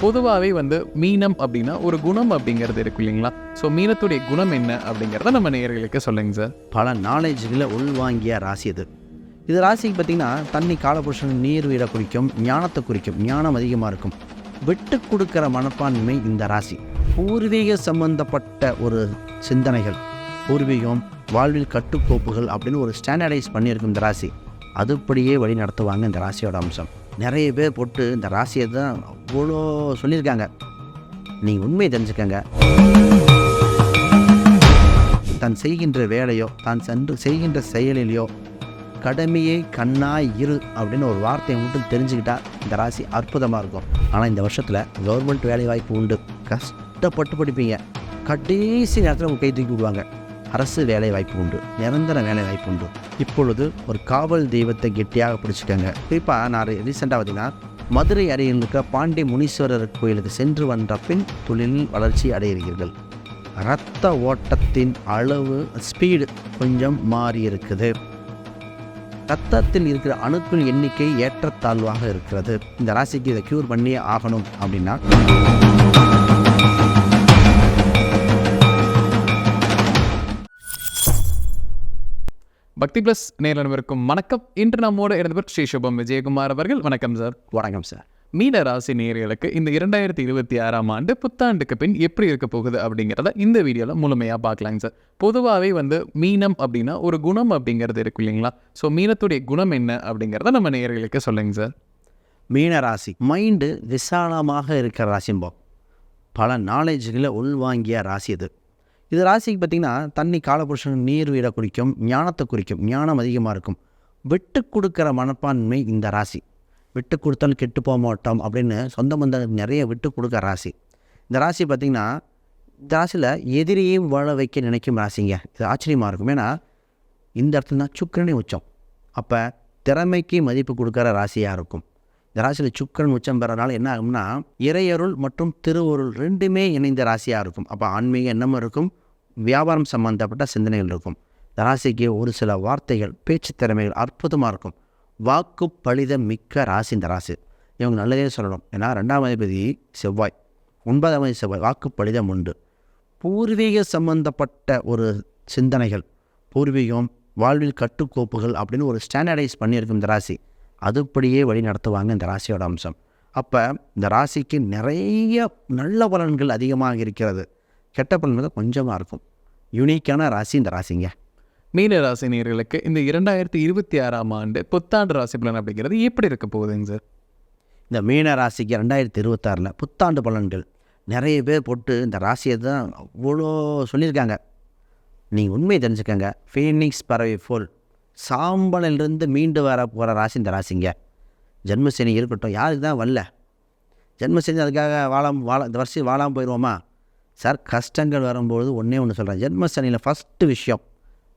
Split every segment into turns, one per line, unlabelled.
பொதுவாகவே வந்து மீனம் அப்படின்னா ஒரு குணம் அப்படிங்கிறது இருக்கு இல்லைங்களா? ஸோ மீனத்துடைய குணம் என்ன அப்படிங்கிறத நம்ம நேயர்களுக்கு சொல்லுங்க சார்.
பல நாலேஜுகளை உள்வாங்கிய ராசி அது. இது ராசிக்கு பார்த்திங்கன்னா தண்ணி காலபுருஷன் நீர் வீட குறிக்கும் ஞானத்தை குறிக்கும் ஞானம் அதிகமாக இருக்கும். விட்டு கொடுக்குற மனப்பான்மை இந்த ராசி. பூர்வீக சம்பந்தப்பட்ட ஒரு சிந்தனைகள் பூர்வீகம் வாழ்வில் கட்டுக்கோப்புகள் அப்படின்னு ஒரு ஸ்டாண்டர்டைஸ் பண்ணியிருக்கும் இந்த ராசி. அதுபடியே வழி நடத்துவாங்க இந்த ராசியோட அம்சம். நிறைய பேர் போட்டு இந்த ராசியை தான் அவ்வளோ சொல்லியிருக்காங்க. நீங்கள் உண்மையை தெரிஞ்சுக்கங்க. தான் செய்கின்ற வேலையோ தான் சென்று செய்கின்ற செயலிலையோ கடமையை கண்ணாய் இரு அப்படின்னு ஒரு வார்த்தையை மட்டும் தெரிஞ்சுக்கிட்டா இந்த ராசி அற்புதமாக இருக்கும். ஆனால் இந்த வருஷத்தில் கவர்மெண்ட் வேலை வாய்ப்பு உண்டு. கஷ்டப்பட்டு படிப்பீங்க. கடைசி நேரத்தில் உங்கள் கை தூக்கி விடுவாங்க. அரசு வேலை வாய்ப்பு உண்டு நிரந்தர வேலை வாய்ப்பு உண்டு. இப்பொழுது ஒரு காவல் தெய்வத்தை கெட்டியாக பிடிச்சிக்கோங்க. குறிப்பாக நான் ரீசெண்டாக பார்த்தீங்கன்னா மதுரை அருகில் இருக்க பாண்டி முனீஸ்வரர் கோயிலுக்கு சென்று வந்த பின் தொழிலில் வளர்ச்சி அடைகிறீர்கள். ரத்த ஓட்டத்தின் அளவு ஸ்பீடு கொஞ்சம் மாறி இருக்குது. ரத்தத்தில் இருக்கிற அணுக்கள் எண்ணிக்கை ஏற்றத்தாழ்வாக இருக்கிறது. இந்த ராசிக்கு இதை க்யூர் பண்ணியே ஆகணும் அப்படின்னா
பக்தி ப்ளஸ் நேரிலும் வணக்கம். இன்று நம்மோடு இருந்தவர் ஸ்ரீ சுபம் விஜயகுமார் அவர்கள். வணக்கம் சார்.
வணக்கம் சார்.
மீன ராசி நேயர்களுக்கு இந்த இரண்டாயிரத்தி இருபத்தி ஆறாம் ஆண்டு புத்தாண்டுக்கு பின் எப்படி இருக்க போகுது அப்படிங்கிறத இந்த வீடியோவில் முழுமையாக பார்க்கலாங்க சார். பொதுவாகவே வந்து மீனம் அப்படின்னா ஒரு குணம் அப்படிங்கிறது இருக்கு இல்லைங்களா? ஸோ மீனத்துடைய குணம் என்ன அப்படிங்கிறத நம்ம நேயர்களுக்கு சொல்லுங்க சார்.
மீன ராசி. மைண்டு விசாலமாக இருக்கிற ராசிம்போம் பல நாலேஜுகளை உள்வாங்கிய ராசி இது இது ராசிக்கு பார்த்திங்கன்னா தண்ணி காலபுருஷன் நீர் வீட குறிக்கும் ஞானத்தை குறிக்கும் ஞானம் அதிகமாக இருக்கும். விட்டு கொடுக்குற மனப்பான்மை இந்த ராசி. விட்டு கொடுத்தால் கெட்டு போக மாட்டோம் அப்படின்னு சொந்த பந்தங்களுக்கு நிறைய விட்டு கொடுக்குற ராசி. இந்த ராசி பார்த்திங்கன்னா இந்த ராசியில் எதிரியையும் வாழ வைக்க நினைக்கும் ராசிங்க. இது ஆச்சரியமாக இருக்கும். ஏன்னா இந்த இடத்துல தான் சுக்கரனே உச்சம். அப்போ திறமைக்கு மதிப்பு கொடுக்குற ராசியாக இருக்கும். இந்த ராசியில் சுக்கிரன் உச்சம் பெறனால என்ன ஆகும்னா இறையருள் மற்றும் திருவருள் ரெண்டுமே இணைந்த ராசியாக இருக்கும். அப்போ ஆன்மீக எண்ணமும் இருக்கும். வியாபாரம் சம்பந்தப்பட்ட சிந்தனைகள் இருக்கும். ராசிக்கு ஒரு சில வார்த்தைகள் பேச்சு திறமைகள் அற்புதமாக இருக்கும். வாக்கு பலிதம் மிக்க ராசி இந்த ராசி இவங்க நல்லதே சொல்லணும். ஏன்னா ரெண்டாம் அதிபதி செவ்வாய் ஒன்பதாம் அதிபதி செவ்வாய் வாக்கு பலிதம் உண்டு. பூர்வீக சம்பந்தப்பட்ட ஒரு சிந்தனைகள் பூர்வீகம் வாழ்வில் கட்டுக்கோப்புகள் அப்படின்னு ஒரு ஸ்டாண்டர்டைஸ் பண்ணியிருக்கும் இந்த ராசி. அதுபடியே வழி நடத்துவாங்க இந்த ராசியோட அம்சம். அப்போ இந்த ராசிக்கு நிறைய நல்ல பலன்கள் அதிகமாக இருக்கிறது. கெட்ட பலன்கள் கொஞ்சமாக இருக்கும். யூனிக்கான ராசி இந்த ராசிங்க.
மீன ராசி நேயர்களுக்கு இந்த இரண்டாயிரத்தி இருபத்தி ஆறாம் ஆண்டு புத்தாண்டு ராசி பலன் அப்படிங்கிறது எப்படி இருக்க போகுதுங்க சார்?
இந்த மீன ராசிக்கு ரெண்டாயிரத்தி இருபத்தாறில் புத்தாண்டு பலன்கள். நிறைய பேர் போட்டு இந்த ராசியை தான் அவ்வளோ சொல்லியிருக்காங்க. நீங்கள் உண்மையை தெரிஞ்சுக்கங்க. ஃபீனிக்ஸ் பறவை போல் சாம்பலிலிருந்து மீண்டு வர போகிற ராசி இந்த ராசிங்க. ஜென்மசனி இருக்கட்டும் யாருக்கு தான் வரல. ஜென்மசனி அதுக்காக வாழாம வாழ இந்த வருஷம் வாழாமல் போயிடுவோமா சார் கஷ்டங்கள் வரும்பொழுது ஒன்றே ஒன்று சொல்கிறேன் ஜென்மசனியில் ஃபஸ்ட்டு விஷயம்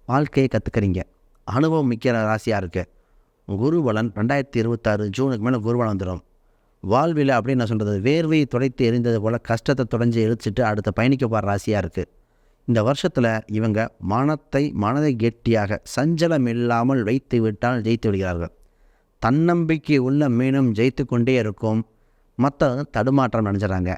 வாழ்க்கையை கற்றுக்கிறீங்க அனுபவம் மிக்க ராசியாக இருக்குது குருபலன் ரெண்டாயிரத்தி இருபத்தாறு ஜூனுக்கு மேலே குருபலன் வந்துடும் வாழ்வில் அப்படின்னு நான் சொல்கிறது வேர்வையை துடைத்து எரிந்தது போல் கஷ்டத்தை தொடஞ்சி எரிச்சிட்டு அடுத்த பயணிக்க போகிற ராசியாக இருக்குது இந்த வருஷத்தில் இவங்க மனத்தை மனதை கெட்டியாக சஞ்சலம் இல்லாமல் வைத்து விட்டால் ஜெயித்து விடுகிறார்கள். தன்னம்பிக்கை உள்ள மீனும் ஜெயித்து கொண்டே இருக்கும். மற்றவங்க தடுமாற்றம் நினைஞ்சிடறாங்க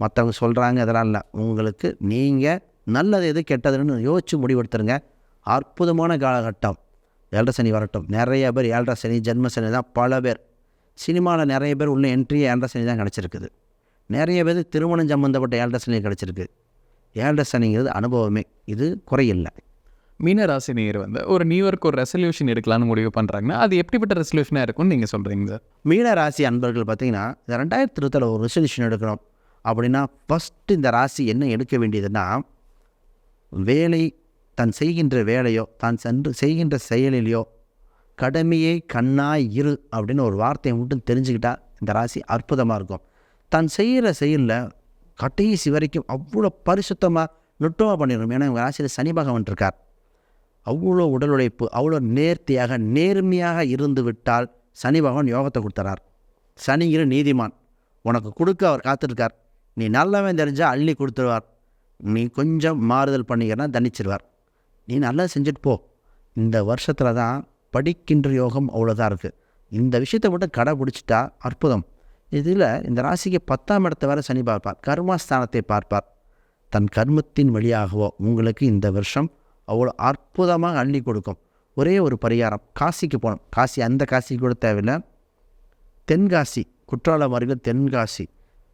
மற்றவங்க சொல்கிறாங்க இதெல்லாம் இல்லை. உங்களுக்கு நீங்கள் நல்லது எது கெட்டதுன்னு யோசித்து முடிவெடுத்துருங்க. அற்புதமான காலகட்டம். ஏழரை சனி வரட்டும். நிறைய பேர் ஏழரை சனி ஜென்ம சனி தான் பல பேர். சினிமாவில் நிறைய பேர் உள்ள என்ட்ரி ஏழரை சனி தான் கிடச்சிருக்குது. நிறைய பேர் திருமணம் சம்மந்தப்பட்ட ஏழரை சனி கிடச்சிருக்கு. ஏழரை சனிங்கிறது அனுபவமே. இது குறையில்லை.
மீன ராசி நேயர் வந்து ஒரு நியூ இயர்க்கு ஒரு ரெசல்யூஷன் எடுக்கலாம்னு முடிவு பண்ணுறாங்கன்னா அது எப்படிப்பட்ட ரெசல்யூஷனாக இருக்கும்னு நீங்கள் சொல்கிறீங்க சார்?
மீன ராசி அன்பர்கள் பார்த்தீங்கன்னா இந்த ரெண்டாயிரத்தி இருபத்தில் ஒரு ரெசல்யூஷன் எடுக்கணும். அப்படின்னா ஃபஸ்ட்டு இந்த ராசி என்ன எடுக்க வேண்டியதுன்னா வேலை தான் செய்கின்ற வேலையோ தான் சென்று செய்கின்ற செயலிலையோ கடமையை கண்ணாய் இரு அப்படின்னு ஒரு வார்த்தையை மட்டும் தெரிஞ்சுக்கிட்டால் இந்த ராசி அற்புதமாக இருக்கும். தான் செய்கிற செயலில் கடைசி வரைக்கும் அவ்வளோ பரிசுத்தமாக நுட்பமாக பண்ணிடணும். ஏன்னா இவங்க ராசியில் சனி பகவான் இருக்கார். அவ்வளோ உடல் உழைப்பு அவ்வளோ நேர்த்தியாக நேர்மையாக இருந்து விட்டால் சனி பகவான் யோகத்தை கொடுத்துறார். சனிங்கிற நீதிமான். உனக்கு கொடுக்க அவர் காத்திருக்கார். நீ நல்லவன் தெரிஞ்சால் அள்ளி கொடுத்துருவார். நீ கொஞ்சம் மாறுதல் பண்ணிக்கிறனா தண்டிச்சிருவார். நீ நல்லா செஞ்சுட்டு போ. இந்த வருஷத்தில் தான் படிக்கின்ற யோகம் அவ்வளோதான் இருக்குது இந்த விஷயத்தை மட்டும் கடைபிடிச்சிட்டா அற்புதம். இதில் இந்த ராசிக்கு பத்தாம் இடத்தை வர சனி பார்ப்பார். கர்மஸ்தானத்தை பார்ப்பார். தன் கர்மத்தின் வழியாகவோ உங்களுக்கு இந்த வருஷம் அவ்வளோ அற்புதமாக அள்ளி கொடுக்கும். ஒரே ஒரு பரிகாரம் காசிக்கு போகணும். காசி அந்த காசிக்கு கூட தேவையில்லை. தென்காசி குற்றாலம் அருகில் தென்காசி.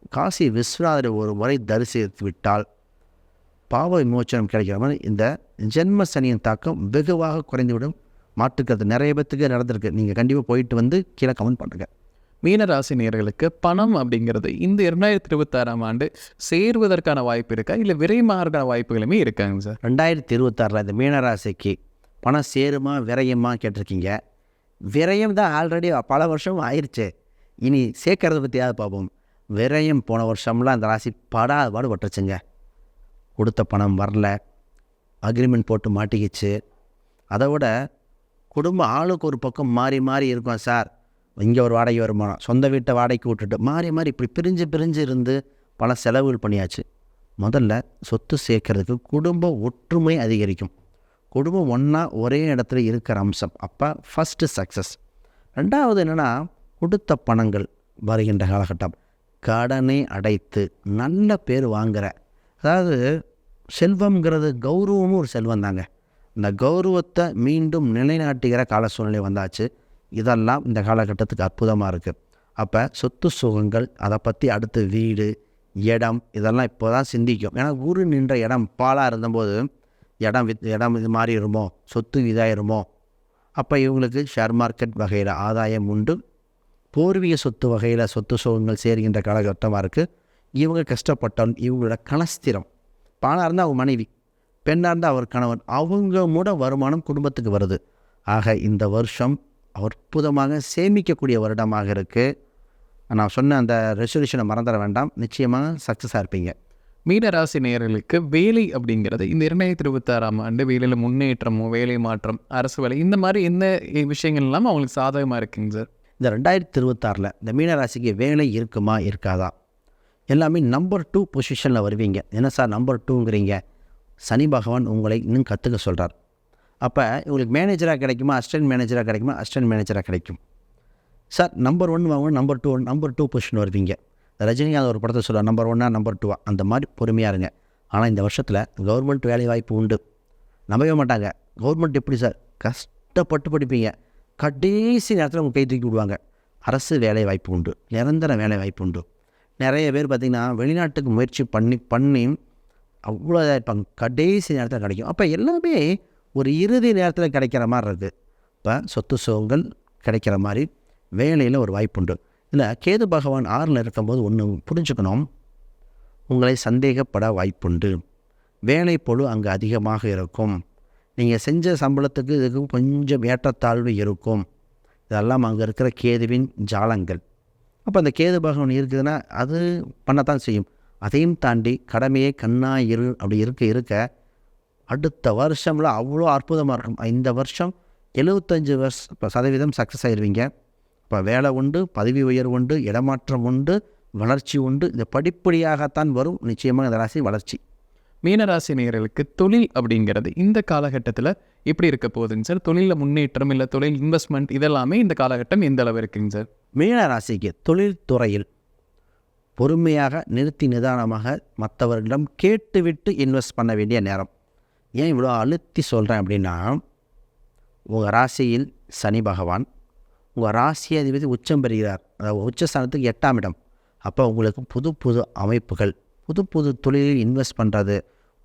காசி விஸ்வநாதரை ஒரு முறை தரிசித்து விட்டால் பாவ விமோச்சனம் கிடைக்கிற மாதிரி இந்த ஜென்ம சனியின் தாக்கம் வெகுவாக குறைந்துவிடும். மாற்றுக்கிறது நிறைய பேத்துக்கு நடந்திருக்கு. நீங்கள் கண்டிப்பாக போயிட்டு வந்து கீழே கமெண்ட் பண்ணுங்கள்
மீன ராசி நேயர்களுக்கு பணம் அப்படிங்கிறது இந்த இரண்டாயிரத்தி இருபத்தாறாம் ஆண்டு சேர்வதற்கான வாய்ப்பு இருக்கா? இல்லை விரைமாறக்கான வாய்ப்புகளுமே இருக்காங்க சார்?
ரெண்டாயிரத்தி இருபத்தாறில் இந்த மீனராசிக்கு பணம் சேருமா விரயமா கேட்டிருக்கீங்க. விரயம் தான் ஆல்ரெடி பல வருஷம் ஆயிடுச்சு இனி சேர்க்கறத பற்றியாவது பார்ப்போம். விரயம் போன வருஷம்லாம் அந்த ராசி படாத பாடு பட்டுருச்சுங்க. கொடுத்த பணம் வரல. அக்ரிமெண்ட் போட்டு மாட்டிக்கிச்சு. அதை விட குடும்பம் ஆளுக்கு ஒரு பக்கம் மாறி மாறி இருக்கும் சார். இங்கே ஒரு வாடகை வருமானம் சொந்த வீட்டை வாடகைக்கு விட்டுட்டு மாறி மாறி இப்படி பிரிஞ்சு பிரிஞ்சு இருந்து பல செலவுகள் பண்ணியாச்சு. முதல்ல சொத்து சேர்க்கறதுக்கு குடும்ப ஒற்றுமை அதிகரிக்கும். குடும்பம் ஒன்றா ஒரே இடத்துல இருக்கிற அம்சம். அப்போ ஃபஸ்ட்டு சக்ஸஸ் ரெண்டாவது என்னென்னா கொடுத்த பணங்கள் வருகின்ற காலகட்டம். கடனை அடைத்து நல்ல பேர் வாங்குற. அதாவது செல்வம்ங்கிறது கௌரவமும் ஒரு செல்வம் தாங்க இந்த கௌரவத்தை மீண்டும் நிலைநாட்டுகிற கால சூழ்நிலை வந்தாச்சு. இதெல்லாம் இந்த காலகட்டத்துக்கு அற்புதமாக இருக்குது அப்போ சொத்து சுகங்கள் அதை பற்றி அடுத்து வீடு இடம் இதெல்லாம் இப்போ தான் சிந்திக்கும். ஏன்னா குரு நின்ற இடம் பாலாக இருந்தபோது இடம் வித் இடம் இது மாதிரி இருமோ சொத்து இதாயிருமோ? அப்போ இவங்களுக்கு ஷேர் மார்க்கெட் வகையில் ஆதாயம் உண்டு. பூர்வீக சொத்து வகையில் சொத்து சுகங்கள் சேர்கின்ற காலகட்டமாக இருக்குது இவங்க கஷ்டப்பட்டாலும் இவங்களோட கனஸ்திரம் பாலாக இருந்தால் அவங்க மனைவி பெண்ணாக இருந்தால் அவர் கணவன். அவங்க மூட வருமானம் குடும்பத்துக்கு வருது. ஆக இந்த வருஷம் அற்புதமாக சேமிக்கக்கூடிய வருடமாக இருக்குது நான் சொன்ன அந்த ரெசல்யூஷனை மறந்துட வேண்டாம். நிச்சயமாக சக்ஸஸாக இருப்பீங்க.
மீனராசி நேயர்களுக்கு வேலை அப்படிங்கிறது இந்த இரண்டாயிரத்தி இருபத்தாறாம் ஆண்டு வேலையில் முன்னேற்றமோ வேலை மாற்றம் அரசு வேலை இந்த மாதிரி எந்த விஷயங்கள் இல்லாமல் அவங்களுக்கு சாதகமாக இருக்குங்க சார்?
இந்த ரெண்டாயிரத்தி இருபத்தாறில் இந்த மீனராசிக்கு வேலை இருக்குமா இருக்காதா? எல்லாமே நம்பர் டூ பொசிஷனில் வருவீங்க. என்ன சார் நம்பர் டூங்கிறீங்க சனி பகவான் உங்களை இன்னும் கற்றுக்க சொல்கிறார் அப்போ உங்களுக்கு மேனேஜராக கிடைக்குமா அசிஸ்டன்ட் மேனேஜராக கிடைக்குமா அசிஸ்டன்ட் மேனேஜராக கிடைக்கும். சார் நம்பர் ஒன் வாங்க number two number two position வருவீங்க. ரஜினிகாந்த் ஒரு படத்தை சொல்லுவார் நம்பர் ஒன்னா நம்பர் டூவா அந்த மாதிரி பொறுமையாக இருங்க. ஆனால் இந்த வருஷத்தில் கவர்மெண்ட் வேலை வாய்ப்பு உண்டு. நம்பவே மாட்டாங்க. கவர்மெண்ட் எப்படி சார் கஷ்டப்பட்டு படிப்பீங்க. கடைசி நேரத்தில் உங்கள் கை தூக்கி விடுவாங்க. அரசு வேலை வாய்ப்பு உண்டு. நிரந்தர வேலை வாய்ப்பு உண்டு. நிறைய பேர் பார்த்திங்கன்னா வெளிநாட்டுக்கு முயற்சி பண்ணி பண்ணி அவ்வளோ இதாக இருப்பாங்க. கடைசி நேரத்தில் கிடைக்கும். அப்போ எல்லாமே ஒரு இறுதி நேரத்தில் கிடைக்கிற மாதிரி இருக்குது இப்போ சொத்து சுகங்கள் கிடைக்கிற மாதிரி வேலையில் ஒரு வாய்ப்பு உண்டு. இல்லை கேது பகவான் ஆறில் இருக்கும்போது ஒன்று புரிஞ்சுக்கணும். உங்களை சந்தேகப்பட வாய்ப்புண்டு. வேலை பொழு அங்கே அதிகமாக இருக்கும். நீங்கள் செஞ்ச சம்பளத்துக்கு இதுக்கும் கொஞ்சம் ஏற்றத்தாழ்வு இருக்கும். இதெல்லாம் அங்கே இருக்கிற கேதுவின் ஜாலங்கள். அப்போ அந்த கேது பகவான் இருக்குதுன்னா அது பண்ணத்தான் செய்யும். அதையும் தாண்டி கடமையே கண்ணா இரு அப்படி இருக்க இருக்க அடுத்த வருஷம்ல அவ்வளோ அற்புதமாக இருக்கும். இந்த வருஷம் எழுபத்தஞ்சு வருஷ சதவீதம் சக்ஸஸ் ஆயிடுவீங்க இப்போ வேலை உண்டு பதவி உயர்வு உண்டு இடமாற்றம் உண்டு வளர்ச்சி உண்டு. இந்த படிப்படியாகத்தான் வரும். நிச்சயமாக இந்த ராசி வளர்ச்சி.
மீனராசி நேர்களுக்கு தொழில் அப்படிங்கிறது இந்த காலகட்டத்தில் எப்படி இருக்க போகுதுங்க சார்? தொழிலில் முன்னேற்றம் இல்லை தொழில் இன்வெஸ்ட்மெண்ட் இதெல்லாமே இந்த காலகட்டம் எந்த அளவு இருக்குங்க சார்?
மீனராசிக்கு தொழில்துறையில் பொறுமையாக நிறுத்தி நிதானமாக மற்றவர்களிடம் கேட்டுவிட்டு இன்வெஸ்ட் பண்ண வேண்டிய நேரம். ஏன் இவ்வளோ அழுத்தி சொல்கிறேன் அப்படின்னா உங்கள் ராசியில் சனி பகவான் உங்கள் ராசி அதிபதி உச்சம் பெறுகிறார். அதாவது உச்சஸ்தானத்துக்கு எட்டாம் இடம். அப்போ உங்களுக்கு புது புது அமைப்புகள். புது புது தொழிலில் இன்வெஸ்ட் பண்ணுறது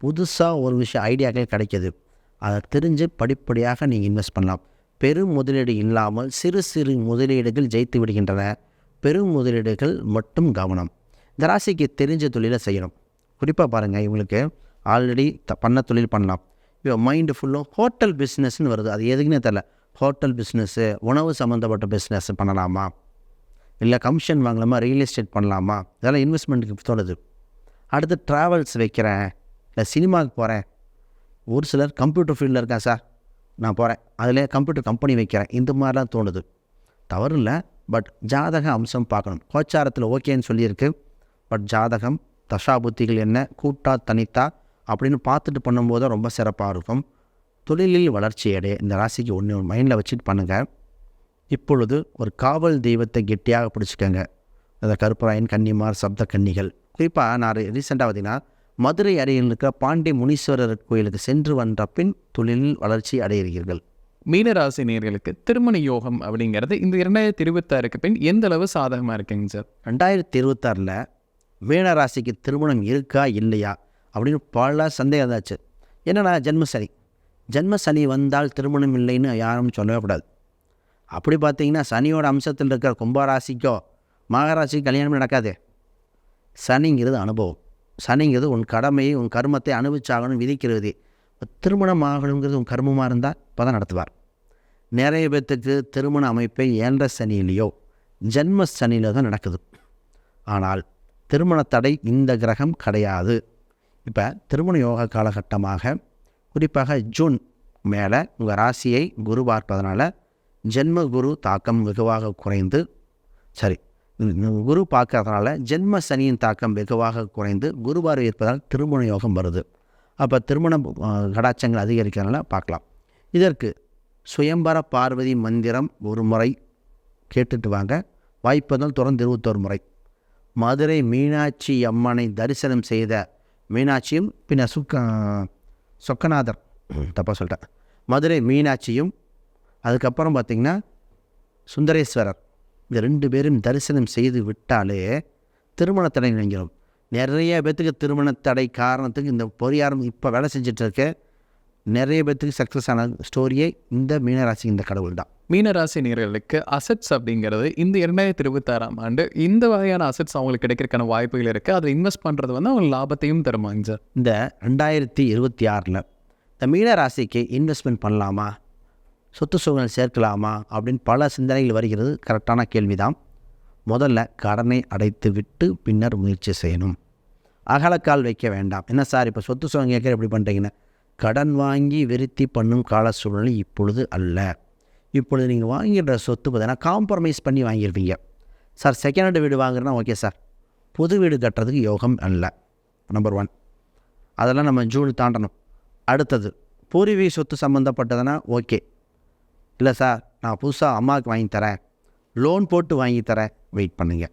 புதுசாக ஒரு விஷயம் ஐடியாக்கள் கிடைக்கிது. அதை தெரிஞ்சு படிப்படியாக நீங்கள் இன்வெஸ்ட் பண்ணலாம். பெரும் முதலீடு இல்லாமல் சிறு சிறு முதலீடுகள் ஜெயித்து விடுகின்றன. பெரும் முதலீடுகள் மட்டும் கவனம். இந்த ராசிக்கு தெரிஞ்ச தொழிலை செய்யணும். குறிப்பாக பாருங்கள் இவங்களுக்கு ஆல்ரெடி த பண்ண தொழில் பண்ணலாம். இப்போ மைண்டு ஃபுல்லும் ஹோட்டல் பிஸ்னஸ்னு வருது. அது எதுக்குன்னே தெரில ஹோட்டல் பிஸ்னஸ்ஸு உணவு சம்மந்தப்பட்ட பிஸ்னஸ் பண்ணலாமா? இல்லை கமிஷன் வாங்கலாமா ரியல் எஸ்டேட் பண்ணலாமா? இதெல்லாம் இன்வெஸ்ட்மெண்ட்டுக்கு தோணுது. அடுத்து ட்ராவல்ஸ் வைக்கிறேன். இல்லை சினிமாவுக்கு போகிறேன் ஒரு சிலர் கம்ப்யூட்டர் ஃபீல்டில் இருக்கேன் சார். நான் போகிறேன் அதில் கம்ப்யூட்டர் கம்பெனி வைக்கிறேன். இந்த மாதிரிலாம் தோணுது. தவறு இல்லை. பட் ஜாதக அம்சம் பார்க்கணும். கோச்சாரத்தில் ஓகேன்னு சொல்லியிருக்கு. பட் ஜாதகம் தசாபுத்திகள் என்ன? கூட்டா தனித்தா? அப்படின்னு பார்த்துட்டு பண்ணும்போது ரொம்ப சிறப்பாக இருக்கும். தொழிலில் வளர்ச்சி அடைய இந்த ராசிக்கு ஒன்று மைண்டில் வச்சுட்டு பண்ணுங்கள் இப்பொழுது ஒரு காவல் தெய்வத்தை கெட்டியாக பிடிச்சிக்கங்க. அந்த கருப்பராயன் கன்னிமார் சப்த கன்னிகள். குறிப்பாக நான் ரீசெண்டாக பார்த்தீங்கன்னா மதுரை அருகில் இருக்கிற பாண்டி முனீஸ்வரர் கோயிலுக்கு சென்று வந்த பின் தொழிலில் வளர்ச்சி அடைகிறீர்கள்.
மீனராசி நேர்களுக்கு திருமண யோகம் அப்படிங்கிறது இந்த இரண்டாயிரத்தி இருபத்தாறுக்கு பின் எந்த அளவு சாதகமாக இருக்குங்க சார்?
ரெண்டாயிரத்தி இருபத்தாறில் மீனராசிக்கு திருமணம் இருக்கா இல்லையா அப்படின்னு பல சந்தேகம் இருந்தாச்சு என்னன்னா ஜென்ம சனி ஜென்ம சனி வந்தால் திருமணம் இல்லைன்னு யாரும் சொல்லவே கூடாது. அப்படி பார்த்தீங்கன்னா சனியோட அம்சத்தில் இருக்கிற கும்பராசிக்கோ மகராசிக்கு கல்யாணம் நடக்காதே. சனிங்கிறது அனுபவம். சனிங்கிறது உன் கடமையை உன் கர்மத்தை அனுபவிச்சாகணும் விதிக்கிறது. திருமணம் ஆகணுங்கிறது உன் கர்மமாக இருந்தால் இப்போ தான் நடத்துவார். நிறைய பேர்த்துக்கு திருமண அமைப்பை ஏழரை சனியிலேயோ ஜென்ம சனியில் தான் நடக்குது. ஆனால் திருமண தடை இந்த கிரகம் கிடையாது. இப்போ திருமண யோக காலகட்டமாக குறிப்பாக ஜூன் மேலே உங்கள் ராசியை குரு பார்ப்பதனால ஜென்ம குரு தாக்கம் வெகுவாக குறைந்து சரி குரு பார்க்கறதுனால ஜென்ம சனியின் தாக்கம் வெகுவாக குறைந்து குருவார் இருப்பதால் திருமண யோகம் வருது. அப்போ திருமண கடாச்சங்கள் கடாட்சங்கள் அதிகரிக்கிறதுனால பார்க்கலாம். இதற்கு சுயம்பர பார்வதி மந்திரம் ஒரு முறை கேட்டுட்டு வாங்க. வாய்ப்பதால் தொடர்ந்து இருபத்தோரு முறை. மதுரை மீனாட்சி அம்மனை தரிசனம் செய்த மீனாட்சியும் பின்ன சுக்க சொக்கநாதர் தப்பாக சொல்லிட்டேன். மதுரை மீனாட்சியும் அதுக்கப்புறம் பார்த்திங்கன்னா சுந்தரேஸ்வரர். இந்த ரெண்டு பேரும் தரிசனம் செய்து விட்டாலே திருமண தடை நீங்கிடும் நிறைய பேர்த்துக்கு திருமண தடை காரணத்துக்கு இந்த பொறியாரம் இப்போ வேலை செஞ்சுட்டு இருக்க நிறைய பேர்த்துக்கு சக்ஸஸ் ஆன ஸ்டோரியே இந்த மீனராசி இந்த கடவுள் தான்.
மீனராசி நேர்களுக்கு அசட்ஸ் அப்படிங்கிறது இந்த இரண்டாயிரத்தி இருபத்தாறாம் ஆண்டு இந்த வகையான அசட்ஸ் அவங்களுக்கு கிடைக்கிறதுக்கான வாய்ப்புகள் இருக்குது அதை இன்வெஸ்ட் பண்ணுறது வந்து அவங்க லாபத்தையும் தருமாங்க சார்.
இந்த ரெண்டாயிரத்தி இருபத்தி ஆறில் இந்த மீன ராசிக்கு இன்வெஸ்ட்மெண்ட் பண்ணலாமா? சொத்து சுகங்கள் சேர்க்கலாமா அப்படின்னு பல சிந்தனைகள் வருகிறது. கரெக்டான கேள்விதான். முதல்ல கடனை அடைத்து விட்டு பின்னர் முயற்சி செய்யணும். அகலக்கால் வைக்க வேண்டாம். என்ன சார் இப்போ சொத்து சுகம் கேட்குற எப்படி பண்ணுறீங்கன்னா கடன் வாங்கி விருத்தி பண்ணும் கால சூழ்நிலை இப்பொழுது அல்ல. இப்பொழுது நீங்கள் வாங்கிடுற சொத்து பார்த்தீங்கன்னா காம்ப்ரமைஸ் பண்ணி வாங்கியிருப்பீங்க. சார் செகண்ட் ஹேண்டு வீடு வாங்குறேன்னா ஓகே சார். புது வீடு கட்டுறதுக்கு யோகம் அல்ல. நம்பர் ஒன் அதெல்லாம் நம்ம ஜூன் தாண்டணும். அடுத்தது பூர்வீக சொத்து சம்மந்தப்பட்டதுன்னா ஓகே இல்லை சார் நான் புதுசாக அம்மாவுக்கு வாங்கி தரேன். லோன் போட்டு வாங்கி தரேன். வெயிட் பண்ணுங்கள்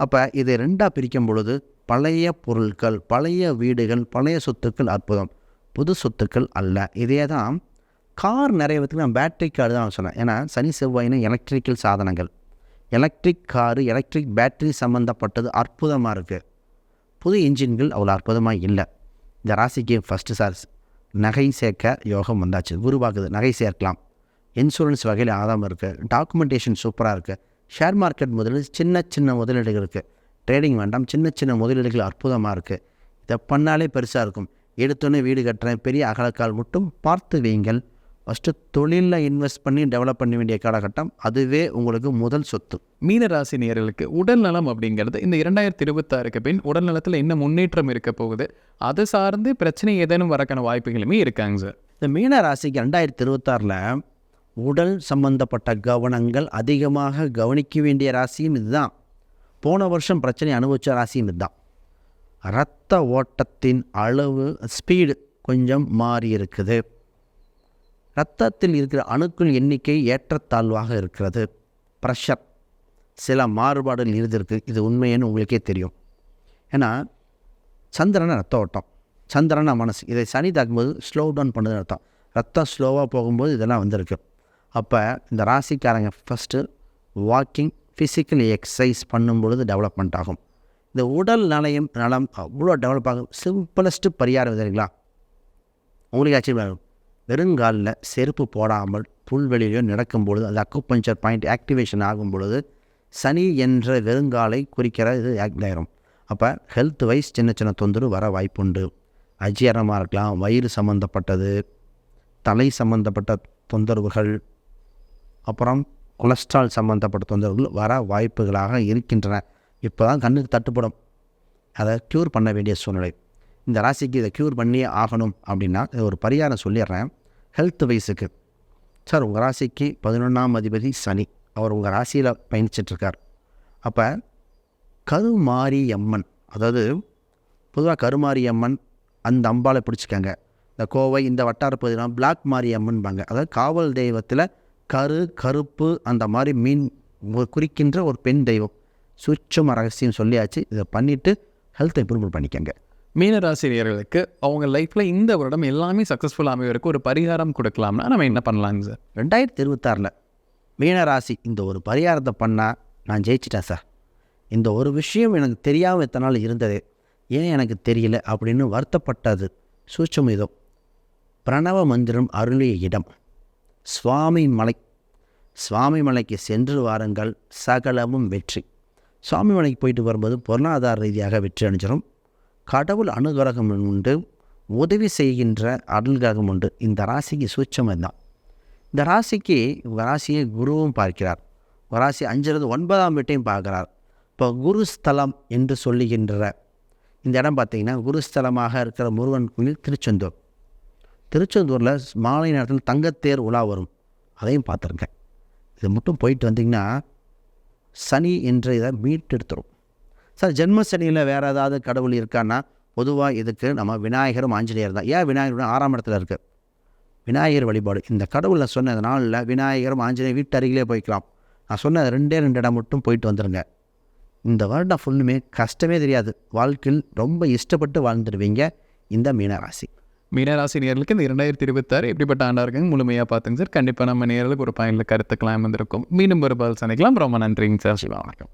அப்போ இதை ரெண்டாக பிரிக்கும் பொழுது பழைய பொருட்கள் பழைய வீடுகள் பழைய சொத்துக்கள் அற்புதம். புது சொத்துக்கள் அல்ல. இதே தான் கார் நிறைய பேத்துக்கு நான் பேட்டரி கார் தான் சொன்னேன். ஏன்னா சனி செவ்வாயின்னு எலக்ட்ரிக்கல் சாதனங்கள். எலக்ட்ரிக் காரு எலக்ட்ரிக் பேட்டரி சம்மந்தப்பட்டது அற்புதமாக இருக்குது புது இன்ஜின்கள் அவ்வளோ அற்புதமாக இல்லை. இந்த ராசிக்கு ஃபஸ்ட்டு சார் நகை சேர்க்க யோகம் வந்தாச்சு. குருவாக்குது நகை சேர்க்கலாம். இன்சூரன்ஸ் வகையில் ஆதாரம் இருக்குது டாக்குமெண்டேஷன் சூப்பராக இருக்குது ஷேர் மார்க்கெட் முதலீடு சின்ன சின்ன முதலீடுகள் இருக்குது ட்ரேடிங் வேண்டாம் சின்ன சின்ன முதலீடுகள் அற்புதமாக இருக்குது இதை பண்ணாலே பெருசாக இருக்கும். எடுத்தோன்னே வீடு கட்டுறேன் பெரிய அகலக்கால் மட்டும் பார்த்து வையுங்கள். ஃபஸ்ட்டு தொழிலில் இன்வெஸ்ட் பண்ணி டெவலப் பண்ண வேண்டிய காலகட்டம் அதுவே உங்களுக்கு முதல் சொத்து.
மீனராசி நேயர்களுக்கு உடல் நலம் அப்படிங்கிறது இந்த இரண்டாயிரத்தி இருபத்தாறுக்கு பின் உடல் நலத்தில் என்ன முன்னேற்றம் இருக்க போகுது அதை சார்ந்து பிரச்சனை ஏதேனும் வரக்கான வாய்ப்புகளுமே இருக்காங்க சார்.
இந்த மீன ராசிக்கு ரெண்டாயிரத்தி இருபத்தாறில் உடல் சம்பந்தப்பட்ட கவனங்கள் அதிகமாக கவனிக்க வேண்டிய ராசியும் இதுதான். போன வருஷம் பிரச்சனை அனுபவித்த ராசியும் இதுதான். இரத்த ஓட்டத்தின் அளவு ஸ்பீடு கொஞ்சம் மாறி இருக்குது. இரத்தத்தில் இருக்கிற அணுக்கள் எண்ணிக்கை ஏற்றத்தாழ்வாக இருக்கிறது. ப்ரெஷர் சில மாறுபாடுகள் இருந்திருக்கு. இது உண்மைன்னு உங்களுக்கே தெரியும். ஏன்னா சந்திரனை ரத்த ஓட்டம். சந்திரனா மனசு. இதை சனி தாக்கும்போது ஸ்லோ டவுன் பண்ணுதுன்னு அர்த்தம். ரத்தம் ஸ்லோவாக போகும்போது இதெல்லாம் வந்திருக்கு. அப்போ இந்த ராசிக்காரங்க ஃபஸ்ட்டு வாக்கிங் ஃபிசிக்கல் எக்ஸசைஸ் பண்ணும் பொழுது டெவலப்மெண்ட் ஆகும். இந்த உடல் நலையும் நலம் அவ்வளோ டெவலப் ஆகும். சிம்பிளஸ்ட்டு பரிகாரம் தெரியுங்களா உங்களுக்கு ஆச்சரியம் வெறுங்காலில் செருப்பு போடாமல் புல்வெளியிலோ நடக்கும் பொழுது அந்த அக்குப்பஞ்சர் பாயிண்ட் ஆக்டிவேஷன் ஆகும் பொழுது சனி என்ற வெறுங்காலை குறிக்கிற இது ஆக்ட் ஆகிரும் அப்போ ஹெல்த் வைஸ் சின்ன சின்ன தொந்தரவு வர வாய்ப்புண்டு. அஜீரணமாக இருக்கலாம் வயிறு சம்மந்தப்பட்டது தலை சம்மந்தப்பட்ட தொந்தரவுகள் அப்புறம் கொலஸ்ட்ரால் சம்மந்தப்பட்ட தொந்தரவுகள் வர வாய்ப்புகளாக இருக்கின்றன. இப்போ தான் கண்ணுக்கு தட்டுப்படும். அதை க்யூர் பண்ண வேண்டிய சூழ்நிலை. இந்த ராசிக்கு இதை க்யூர் பண்ணியே ஆகணும் அப்படின்னா இது ஒரு பரிகாரம் சொல்லிடுறேன். ஹெல்த் வைஸுக்கு சார் உங்கள் ராசிக்கு பதினொன்றாம் அதிபதி சனி. அவர் உங்கள் ராசியில் பயணிச்சிட்ருக்கார். அப்போ கருமாரி அம்மன் அதாவது பொதுவாக கருமாரி அம்மன் அந்த அம்பாலை பிடிச்சிக்கங்க. இந்த கோவை இந்த வட்டார பகுதியெலாம் பிளாக் மாரி அம்மன்பாங்க அதாவது காவல் தெய்வத்தில் கரு கருப்பு அந்த மாதிரி மீன் குறிக்கின்ற ஒரு பெண் தெய்வம். சுச்சம ரகசியம் சொல்லியாச்சு. இதை பண்ணிவிட்டு ஹெல்த்தை இம்ப்ரூவ்மெண்ட் பண்ணிக்கங்க.
மீனராசினியர்களுக்கு அவங்க லைஃப்பில் இந்த வருடம் எல்லாமே சக்ஸஸ்ஃபுல் அமைவதற்கு ஒரு பரிகாரம் கொடுக்கலாம்னா நம்ம என்ன பண்ணலாங்க சார்?
ரெண்டாயிரத்தி இருபத்தாறில் மீனராசி இந்த ஒரு பரிகாரத்தை பண்ணால் நான் ஜெயிச்சிட்டேன் சார். இந்த ஒரு விஷயம் எனக்கு தெரியாமல் இத்தனை நாள் இருந்தது. ஏன் எனக்கு தெரியல அப்படின்னு வருத்தப்பட்டது சூட்சமிதம் பிரணவ மந்திரம் அருளிய இடம். சுவாமி மலை சுவாமி மலைக்கு சென்று வாருங்கள். சகலமும் வெற்றி. சுவாமி மலைக்கு போயிட்டு வரும்போது பொருளாதார ரீதியாக வெற்றி அடைஞ்சிடும் கடவுள் அனுகிரகம் உண்டு. உதவி செய்கின்ற அருள்கிரகம் உண்டு. இந்த ராசிக்கு சூட்சமம் தான் இந்த ராசிக்கு ராசியை குருவும் பார்க்கிறார். ராசி அஞ்சிலிருந்து ஒன்பதாம் வீட்டையும் பார்க்குறார். இப்போ குருஸ்தலம் என்று சொல்லுகின்ற இந்த இடம் பார்த்திங்கன்னா குருஸ்தலமாக இருக்கிற முருகன் கோயில் திருச்செந்தூர். திருச்செந்தூரில் மாலை நேரத்தில் தங்கத்தேர் உலா வரும். அதையும் பார்த்துருங்க இது மட்டும் போயிட்டு வந்தீங்கன்னா சனி என்ற இதை மீட்டெடுத்துரும். சார் ஜென்ம சனியில் வேறு ஏதாவது கடவுள் இருக்கான்னா பொதுவாக இதுக்கு நம்ம விநாயகரும் ஆஞ்சநேயர் தான். ஏன் விநாயகர் ஆறாம் இடத்துல இருக்குது விநாயகர் வழிபாடு. இந்த கடவுளை சொன்ன நாளில் விநாயகரும் ஆஞ்சநேயர் வீட்டு அருகிலே போய்க்கலாம். நான் சொன்ன ரெண்டே ரெண்டு இடம் மட்டும் போயிட்டு வந்துடுங்க இந்த வருடம் ஃபுல்லுமே கஷ்டமே தெரியாது. வாழ்க்கையில் ரொம்ப இஷ்டப்பட்டு வாழ்ந்துடுவீங்க இந்த மீனராசி.
மீனராசி நேர்களுக்கு இந்த இரண்டாயிரத்தி இருபத்தாறு எப்படிப்பட்ட ஆண்டாக இருக்குங்க முழுமையாக பார்த்துங்க சார். கண்டிப்பாக நம்ம நேர்களுக்கு ஒரு பயனில் கருத்துக்கலாம் வந்திருக்கும் மீண்டும் ஒரு பதில் சந்திக்கலாம். ரொம்ப நன்றிங்க சார். சிவா வணக்கம்.